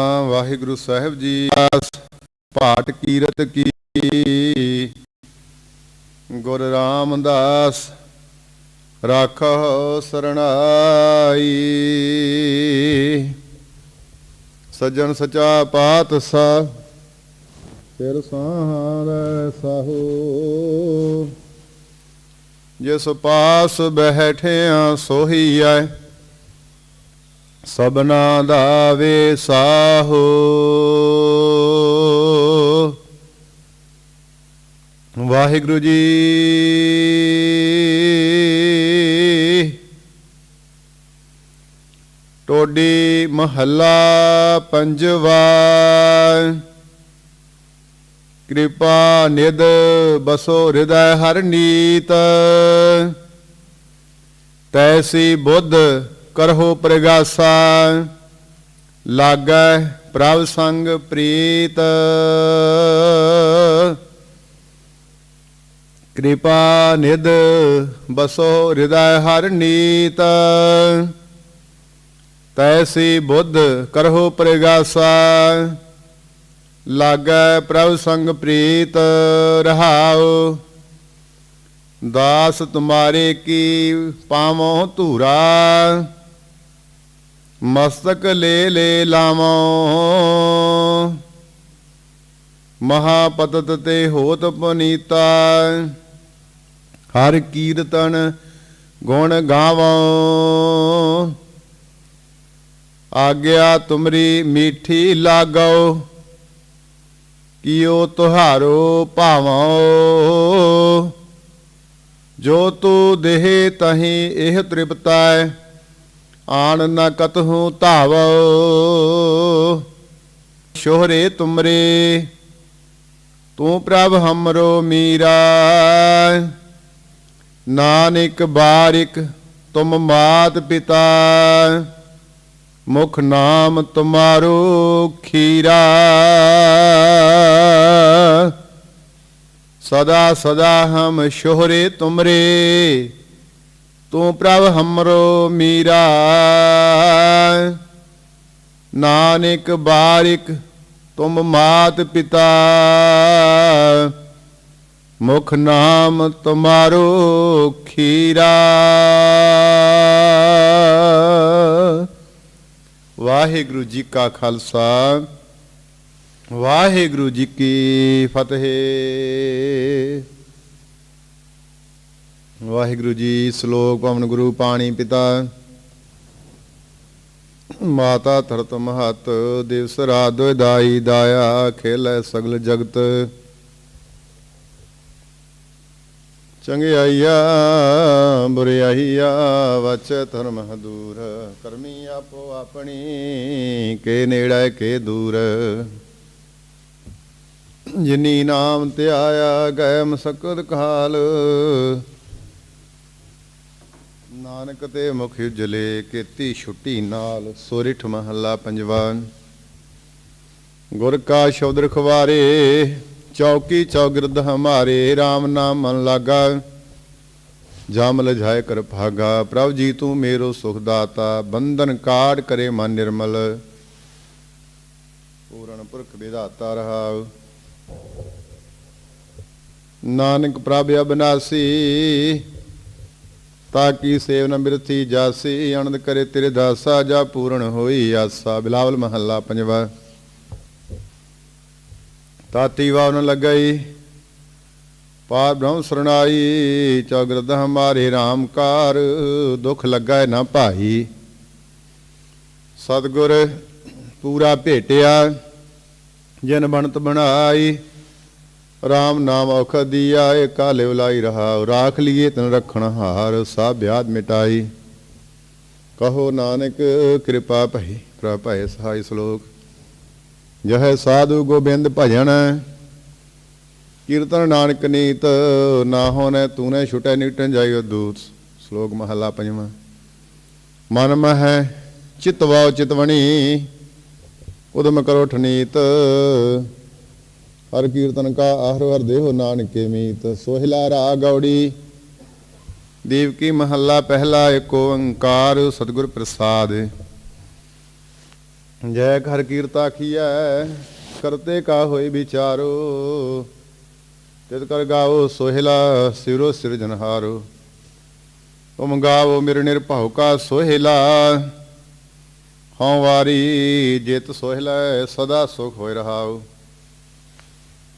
ਵਾਹਿਗੁਰੂ ਸਾਹਿਬ ਜੀ ਪਾਠ, ਕੀਰਤ ਕੀ? ਗੁਰ ਰਾਮਦਾਸ, ਰਾਖੋ ਸਰਣਾਈ। ਸੱਜਣ ਸਚਾ ਪਾਤ ਸਾ ਫਿਰ ਸਾਹਾਰ ਸਾਹੋ। ਜਿਸ ਪਾਸ ਬੈਠਿਆ ਸੋਹੀ ਐ ਸਬਨਾ ਦਾ ਵੇ ਸਾਹੋ ਵਾਹਿਗੁਰੂ ਜੀ। ਟੋਡੀ ਮਹੱਲਾ ਪੰਜਵਾ। ਕਿਰਪਾ ਨਿਦ ਬਸੋ ਹਿਰਦੈ ਹਰ ਨੀਤ। ਤੈਸੀ ਬੁੱਧ ਕਰਹੋ ਪ੍ਰਗਾਸਾ, ਲਾਗੈ ਪ੍ਰਭ ਸੰਗ ਪ੍ਰੀਤ। ਕਿਰਪਾ ਨਿਦ ਬਸੋ ਹਿਰਦੈ ਹਰ ਨੀਤ। ਤੈਸੀ ਬੁੱਧ ਕਰਹੋ ਪ੍ਰਗਾਸਾ, ਲਾਗੈ ਪ੍ਰਭ ਸੰਗ ਪ੍ਰੀਤ ਰਹਾਉ। ਦਾਸ ਤੁਮਾਰੇ ਕੀ ਪਾਵੋ ਧੂਰਾ। ਮਸਤਕ ਲੈ ਲੈ ਲਾਵੋ। ਮਹਾਪਤਤ ਤੇ ਹੋਤ ਪਨੀਤਾ। ਹਰ ਕੀਰਤਨ ਗੁਣ ਗਾਵੋ। ਆਗਿਆ ਤੁਮਰੀ ਮੀਠੀ ਲਾਗੋ ਕੀਓ ਤੁਹਾਰੋ ਭਾਵੋ। ਜੋ ਤੂ ਦੇਹ ਤਹੀਂ ਇਹ ਤ੍ਰਿਪਤਾ ਤ੍ਰਿਪਤੈ ਆਣ ਨ ਕਤਹੂ ਧਾਵੋ, ਸ਼ੋਹਰੇ ਤੁਮਰੇ, ਤੂੰ ਪ੍ਰਭ ਹਮਰੋ ਮੀਰਾ। ਨਾਨਕ ਬਾਰਿਕ ਤੁਮ ਮਾਤ ਪਿਤਾ, ਮੁਖ ਨਾਮ ਤੁਮਾਰੋ ਖੀਰਾ। ਸਦਾ ਸਦਾ ਹਮ ਸ਼ੋਹਰੇ ਤੁਮਰੇ। ਤੂੰ ਪ੍ਰਭ ਹਮਰੋ ਮੀਰਾ। ਨਾਨਕ ਬਾਰਿਕ ਤੁਮ ਮਾਤ ਪਿਤਾ। ਮੁਖ ਨਾਮ ਤੁਮਾਰੋ ਖੀਰਾ। ਵਾਹਿਗੁਰੂ ਜੀ ਕਾ ਖਾਲਸਾ, ਵਾਹਿਗੁਰੂ ਜੀ ਕੀ ਫਤਿਹ। ਵਾਹਿਗੁਰੂ ਜੀ, ਸ਼ਲੋਕ ਪਵਨ ਗੁਰੂ ਪਾਣੀ ਪਿਤਾ। ਮਾਤਾ ਧਰਤ ਮਹਤ, ਦਿਵਸ ਰਾਤ ਦਾਈ ਦਾਇਆ, ਖੇਲੇ ਸਗਲ ਜਗਤ। ਚੰਗਿਆਈਆ ਬੁਰਿਆਈਆ ਵਚ ਧਰਮ ਦੂਰ। ਕਰਮੀ ਆਪੋ ਆਪਣੀ, ਕੇ ਨੇੜੇ ਕੇ ਦੂਰ। ਜਿਨੀ ਨਾਮ ਧਿਆਇਆ ਗਏ ਮਸਕਤ ਕਾਲ। ਨਾਨਕ ਤੇ ਮੁਖ ਉਜਲੇ ਕੀਤੀ ਛੁੱਟੀ ਨਾਲ ਸੋਰਿਠ ਮਹੱਲਾ ਪੰਜਵਾ ਗੁਰ ਕਾ ਸ਼ਬਦ ਰਖਵਾਰੇ, ਚੌਕੀ ਚੌਗਿਰਦ ਹਮਾਰੇ RAM ਨਾਮ ਮਨ ਲਾਗਾ। ਜਮ ਲਜਾਇ ਕਰ ਭਾਗਾ, ਪ੍ਰਭ ਜੀ ਤੂੰ ਮੇਰੋ ਸੁਖ ਦਾਤਾ, ਬੰਧਨ ਕਾੜ ਕਰੇ ਮਨ ਨਿਰਮਲ। ਪੂਰਨ ਪੁਰਖ ਵਿਧਾਤਾ ਰਹਾਉ। ਨਾਨਕ ਪ੍ਰਭ ਅਬਨਾਸੀ ਤਾਂ ਕੀ ਸੇਵ ਨ ਬਿਰਥੀ ਜਾਸੀ ਅਨੰਦ ਕਰੇ ਤੇਰੇ ਦਾਸਾ, ਜਾ ਪੂਰਨ ਹੋਈ ਆਸਾ। ਬਿਲਾਵਲ ਮਹੱਲਾ ਪੰਜਵਾ। ਤਾਤੀ ਵਾਵ ਨ ਲੱਗਈ, ਪਾਰ ਬ੍ਰਹਮ ਸਰਣਾਈ ਚੌਗਰਦ ਹਮਾਰੇ RAM ਕਾਰ, ਦੁਖ ਲੱਗਾ ਨਾ ਭਾਈ। ਸਤਗੁਰ ਪੂਰਾ ਭੇਟਿਆ, ਜਿਨ ਬਣਤ ਬਣਾਈ RAM ਨਾਮ ਔਖ ਦੀਆ ਕਾਲੇ ਉਲਾਈ ਰਹਾ ਰਾਖ ਲਿਏ ਤਨ ਰਖਣ ਹਾਰ ਸਭ ਵਿਆਦ ਮਿਟਾਈ। ਕਹੋ ਨਾਨਕ, ਕਿਰਪਾ ਭਈ ਪ੍ਰਭੈ ਸਹਾਈ ਸ਼ਲੋਕ। ਜਹ ਸਾਧੂ ਗੋਬਿੰਦ ਭਜਨ, ਕੀਰਤਨ ਨਾਨਕ ਨੀਤ, ਨਾ ਹੋਨੇ ਤੂਨੇ ਛੁਟੈ ਨਿਟਨ ਜਾਇਓ ਦੂਤ। ਸ਼ਲੋਕ ਮਹਲਾ ਪੰਜਵਾਂ। ਮਨ ਮਹਿ ਚਿਤਵਾਉ ਚਿਤਵਣੀ ਉਦਮ ਕਰੋ ਠਨੀਤ। ਹਰ ਕੀਰਤਨ ਕਾ ਆਹਰ ਹਰ ਦੇਹੋ ਨਾਨਕੇ ਮੀਤ, ਸੋਹਿਲਾ ਰਾ ਗੌੜੀ ਦੇਵਕੀ ਮਹੱਲਾ ਪਹਿਲਾ ਏਕ ਓੰਕਾਰ ਸਤਿਗੁਰ ਪ੍ਰਸਾਦ। ਜੈ ਘਰ ਕੀਰਤਾ ਕੀਐ, ਕਰਤੇ ਕਾ ਹੋਏ ਵਿਚਾਰੋ। ਤਿਤ ਕਰ ਗਾਓ ਸੋਹਿਲਾ, ਸਿਰੋ ਸਿਰਜਨਹਾਰੋ ਤੁਮ ਗਾਵੋ ਮੇਰੇ ਨਿਰਭਉ ਕਾ ਸੋਹਿਲਾ। ਹਉ ਵਾਰੀ ਜਿਤ ਸੋਹਿਲਾ, ਸਦਾ ਸੁਖ ਹੋਇ ਰਹਾਉ।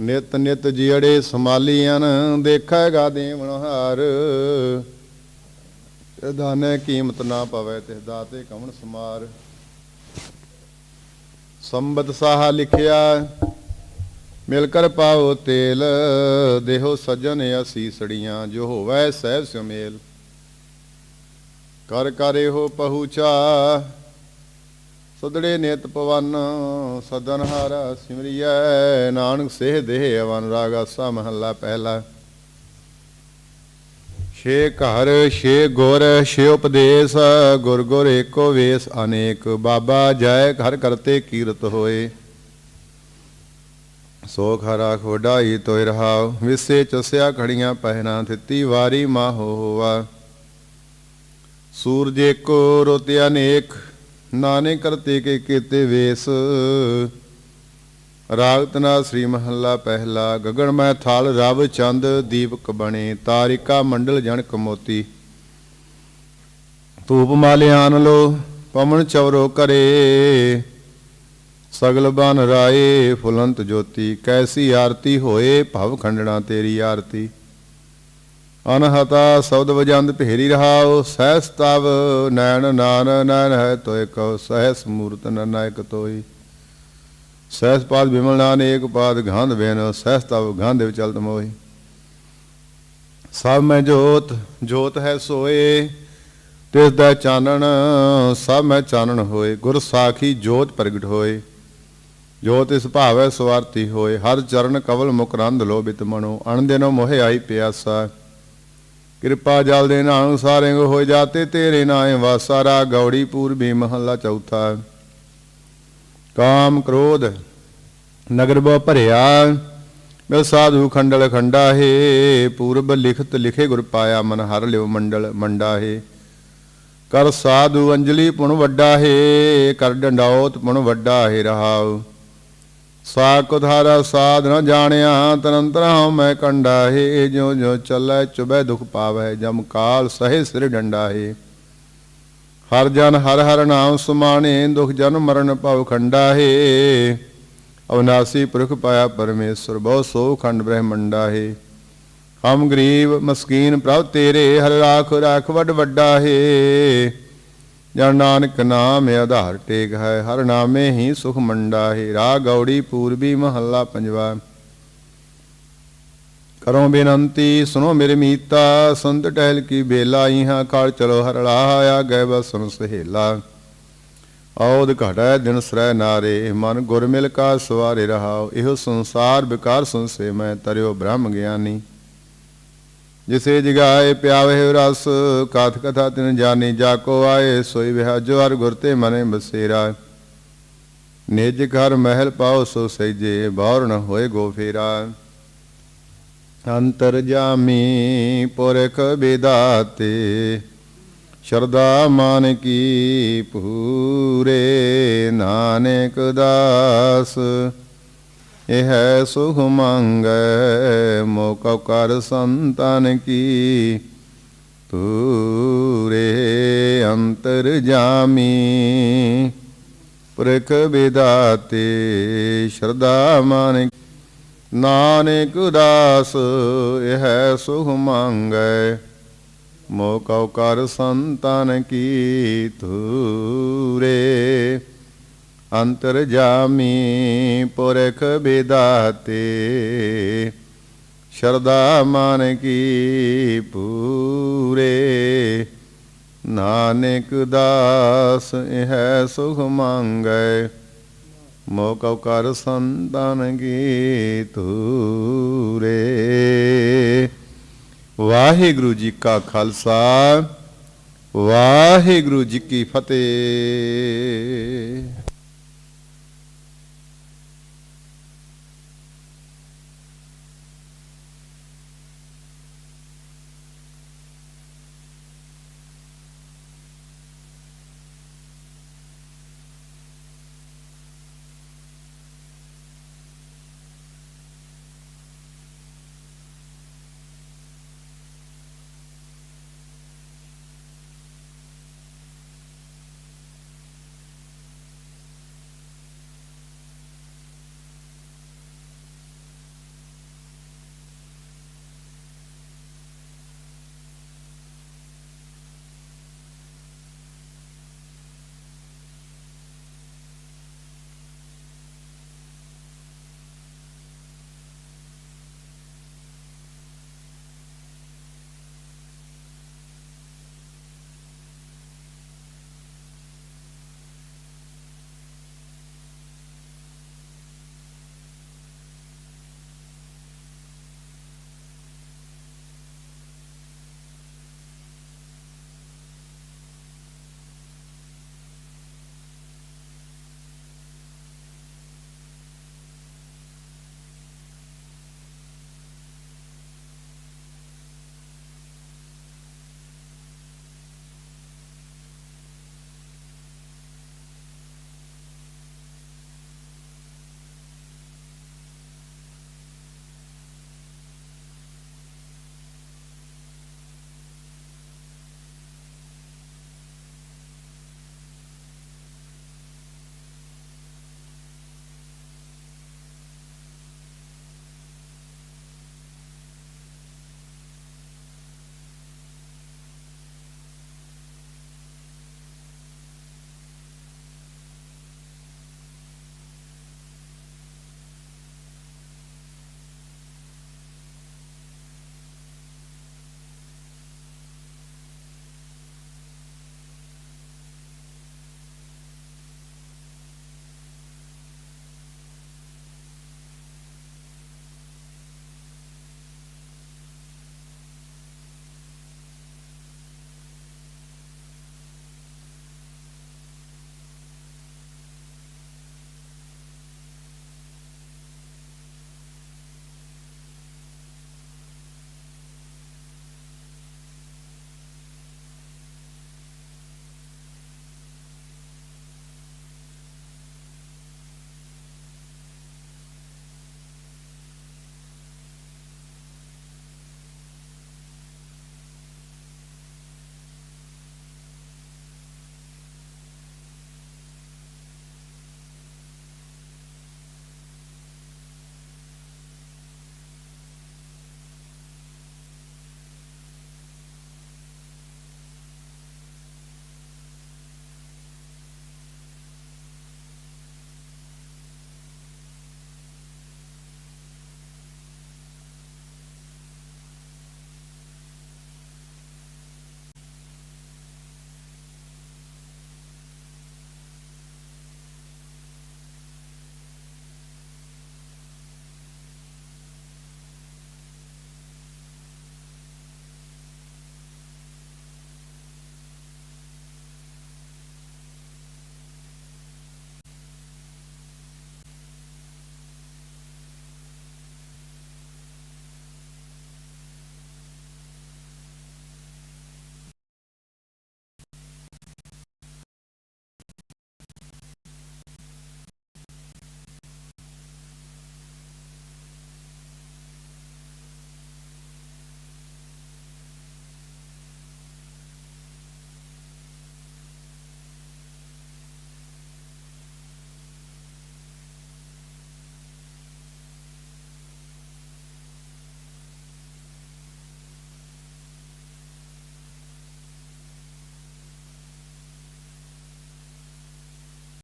ਨਿਤ ਨਿਤ ਜੀੜੇ ਸਮਾਲੀਆਂ ਦੇਖੇਗਾ ਦੇਵਨ ਤੇ ਦਾਨੇ ਕੀਮਤ ਨਾ ਪਵੇ ਤੇ ਦਾਤੇ ਕਵਣ ਸਮਾਰ। ਸੰਬਤ ਸਾਹਾ ਲਿਖਿਆ ਮਿਲ ਕਰ ਪਾਓ ਤੇਲ, ਦੇਹੋ ਸਜਣ ਅਸੀਸੜੀਆਂ ਜੋ ਹੋਵੇ ਸਹਿਬ ਸੁਮੇਲ। ਕਰ ਕਰੇ ਹੋ ਪਹੁੰਚਾ ਸਦੜੇ ਨਿਤ ਪਵਨ, ਸਦਨ ਹਾਰਾ ਸਿਮਰਿਐ, ਨਾਨਕ ਸੇਹ ਦੇਹ ਅਵਨ ਰਾਗਾ ਸਾ ਮਹੱਲਾ ਪਹਿਲਾ। ਛੇ ਘਰ, ਛੇ ਗੁਰ, ਛੇ ਉਪਦੇਸ਼, ਗੁਰ ਗੁਰ ਏਕੋ ਵੇਸ ਅਨੇਕ, ਬਾਬਾ ਜੈ ਘਰ ਕਰਤੇ ਕੀਰਤ ਹੋਏ। ਸੋ ਖਰਾ ਖੋਡਾਈ ਤੋਇ ਰਹਾਉ, ਵਿਸੇ ਚਸਿਆ ਖੜੀਆਂ ਪਹਿਨਾ, ਥਿੱਤੀ ਵਾਰੀ ਮਾਹੋ ਹੋਵਾ ਸੂਰਜ ਏਕੋ ਰੋਤੇ ਅਨੇਕ ਨਾਨੇ ਕਰਤੇ ਕੇ ਕੀਤੇ ਵੇਸ। ਰਾਗ ਸ੍ਰੀ ਮਹੱਲਾ ਪਹਿਲਾ, ਗਗਨ ਮੈਂ ਥਾਲ ਰਵ ਚੰਦ, ਦੀਪਕ ਬਣੇ, ਤਾਰਿਕਾ ਮੰਡਲ ਜਣਕ ਮੋਤੀ। ਧੂਪ ਮਾਲਿਆਨ ਲੋ, ਪਵਨ ਚਵਰੋ ਕਰੇ। ਸਗਲ ਬਨ ਰਾਏ ਫੁਲੰਤ ਜੋਤੀ, ਕੈਸੀ ਆਰਤੀ ਹੋਏ ਭਵ ਖੰਡਣਾ ਤੇਰੀ ਆਰਤੀ। ਅਨਹਤਾ ਸ਼ਬਦ ਵਜੰਦ ਭੇਰੀ ਰਹਾਉ, ਸਹਿਸ ਤਵ ਨੈਣ ਨਾਨ, ਨੈਣ ਹੈ ਤੋਇ ਕਉ ਸਹਿਸ ਮੂਰਤ ਨਨਾਇਕ ਤੋਈ। ਸਹਿਸ ਪਾਦ ਬਿਮਲ ਨਾਨ, ਏਕ ਪਾਦ ਗਾਂਧ ਬੇਨ, ਸਹਿਸ ਤਵ ਗਾਂਧ ਦੇ ਚਲਤ ਸਭ ਮੈਂ ਜੋਤ ਜੋਤ ਹੈ ਸੋਏ, ਤਿਸ ਦਾ ਚਾਨਣ, ਸਭ ਮੈਂ ਚਾਨਣ ਹੋਏ। ਗੁਰ ਸਾਖੀ ਜੋਤ ਪ੍ਰਗਟ ਹੋਏ, ਜੋਤ ਇਸ ਭਾਵੈ ਸਵਾਰਤੀ ਹੋਏ। ਹਰ ਚਰਨ ਕਵਲ ਮੁਕਰੰਦ ਲੋਭਿਤ ਮਨੋ ਅਣ ਦਿਨੋ ਮੋਹਿ ਆਈ ਪਿਆਸਾ। ਕਿਰਪਾ ਜਲ ਦੇ ਨਾਮ ਸਾਰੇ ਹੋਏ ਜਾਤੇ, ਤੇਰੇ ਨਾਏ ਵਾਸਾਰਾ ਗੌੜੀ ਪੂਰਬੀ ਮਹੱਲਾ ਚੌਥਾ। ਕਾਮ ਕ੍ਰੋਧ, ਨਗਰ ਬੋ ਭਰਿਆ, ਮਿਲ ਸਾਧੂ ਖੰਡਲ ਖੰਡਾ ਹੈ ਪੂਰਬ ਲਿਖਤ ਲਿਖੇ ਗੁਰ ਪਾਇਆ ਮਨ ਹਰ ਲਿਓ ਮੰਡਲ ਮੰਡਾ ਹੈ ਕਰ ਸਾਧੂ ਅੰਜਲੀ ਪੁਣ ਵੱਡਾ ਹੈ ਕਰ ਡੰਡਾਉਤ ਪੁਣ ਵੱਡਾ ਹੈ ਰਹਾਉ। ਸਾਕ ਉਧਾਰਾ ਸਾਧ ਨ ਜਾਣਿਆ, ਤਨੰਤਰ ਹਉ ਮੈਂ ਕੰਡਾ ਹੈ ਜੋ ਜੋ ਚੱਲੈ ਚੁਬੈ ਦੁਖ ਪਾਵੈ, ਜਮ ਕਾਲ ਸਹਿ ਸਿਰ ਡੰਡਾ ਹੈ ਹਰ ਜਨ ਹਰ ਹਰ ਨਾਮ ਸੁਮਾਣੇ, ਦੁਖ ਜਨ ਮਰਨ ਭਉ ਖੰਡਾ ਹੈ ਅਵਨਾਸੀ ਪੁਰਖ ਪਾਇਆ ਪਰਮੇਸ਼ਰ, ਬਹੁ ਸੋ ਖੰਡ ਬ੍ਰਹਮੰਡਾ ਹੈ ਹਮ ਗਰੀਬ ਮਸਕੀਨ ਪ੍ਰਭ ਤੇਰੇ, ਹਰ ਰਾਖ ਰਾਖ ਵੱਡ ਵੱਡਾ ਹੈ ਜਨ ਨਾਨਕ ਨਾਮ ਆਧਾਰ ਟੇਕ ਹੈ, ਹਰ ਨਾਮੇ ਹੀ ਸੁਖ ਮੰਡਾ ਹੈ। ਰਾ ਗੌੜੀ ਪੂਰਬੀ ਮਹੱਲਾ ਪੰਜਵਾ। ਕਰੋ ਬੇਨੰਤੀ ਸੁਨੋ ਮੇਰੇ ਮੀਤਾ, ਸੰਤ ਟਹਿਲ ਕੀ ਬੇਲਾ, ਇਹਾਂ ਕਾਲ ਚਲੋ ਹਰਲਾ ਲਾਇਆ ਗਏ ਬਸਨ ਸਹੇਲਾ ਆਉਦ ਘਟੈ ਦਿਨ ਸਰੈ ਨਾਰੇ, ਮਨ ਗੁਰ ਮਿਲ ਕਾ ਸਵਾਰੇ ਰਹਾਉ, ਇਹੋ ਸੰਸਾਰ ਵਿਕਾਰ ਸੰਸੇ ਮੈਂ ਤਰਿਓ ਬ੍ਰਹਮ ਗਿਆਨੀ। ਜਿਸੇ ਜਗਾਏ ਪਿਆਵੇ ਰਸ ਕਾਥ ਕਥਾ ਤਿਨ ਜਾਣੀ, ਜਾ ਕੋ ਆਏ, ਸੋਈ ਵਿਹਾਜੋ ਹਰ ਗੁਰ ਤੇ ਮਨੇ ਬਸੇਰਾ। ਨਿਜ ਘਰ ਮਹਿਲ ਪਾਓ ਸੋ ਸਈਜੇ ਬਾਹਰ ਨ ਹੋਏ ਗੋ ਫੇਰਾ। ਅੰਤਰ ਜਾਮੀ ਪੁਰਖ ਬਿਦਾਤੇ ਸ਼ਰਦਾ ਮਾਨ ਕੀ ਪੂਰੇ ਨਾਨਕ ਦਾਸ। ਇਹ ਸੁਖ ਮੰਗੈ ਮੋਕਉ ਕਰ ਸੰਤਨ ਕੀ। ਤੂਰੇ ਅੰਤਰ ਜਾਮੀ, ਪੁਰਖ ਬਿਦਾਤੇ ਸ਼ਰਧਾ ਮਨ ਨਾਨਕ ਉਦਾਸ, ਇਹ ਸੁਖ ਮੰਗੈ ਮੋਕਉ ਕਰ ਸੰਤਨ ਕੀ। ਤੂਰੇ ਅੰਤਰ ਜਾਮੀ ਪੁਰਖ ਬਿਦਾਤੇ ਸ਼ਰਦਾ ਮਨ ਕੀ ਪੂਰੇ। ਨਾਨਕ ਦਾਸ ਇਹ ਸੁਖ ਮੰਗੈ ਮੋਕਉ ਕਰ ਸੰਤਨ ਕੀ ਤੂਰੇ ਵਾਹਿਗੁਰੂ ਜੀ ਕਾ ਖਾਲਸਾ, ਵਾਹਿਗੁਰੂ ਜੀ ਕੀ ਫਤਿਹ।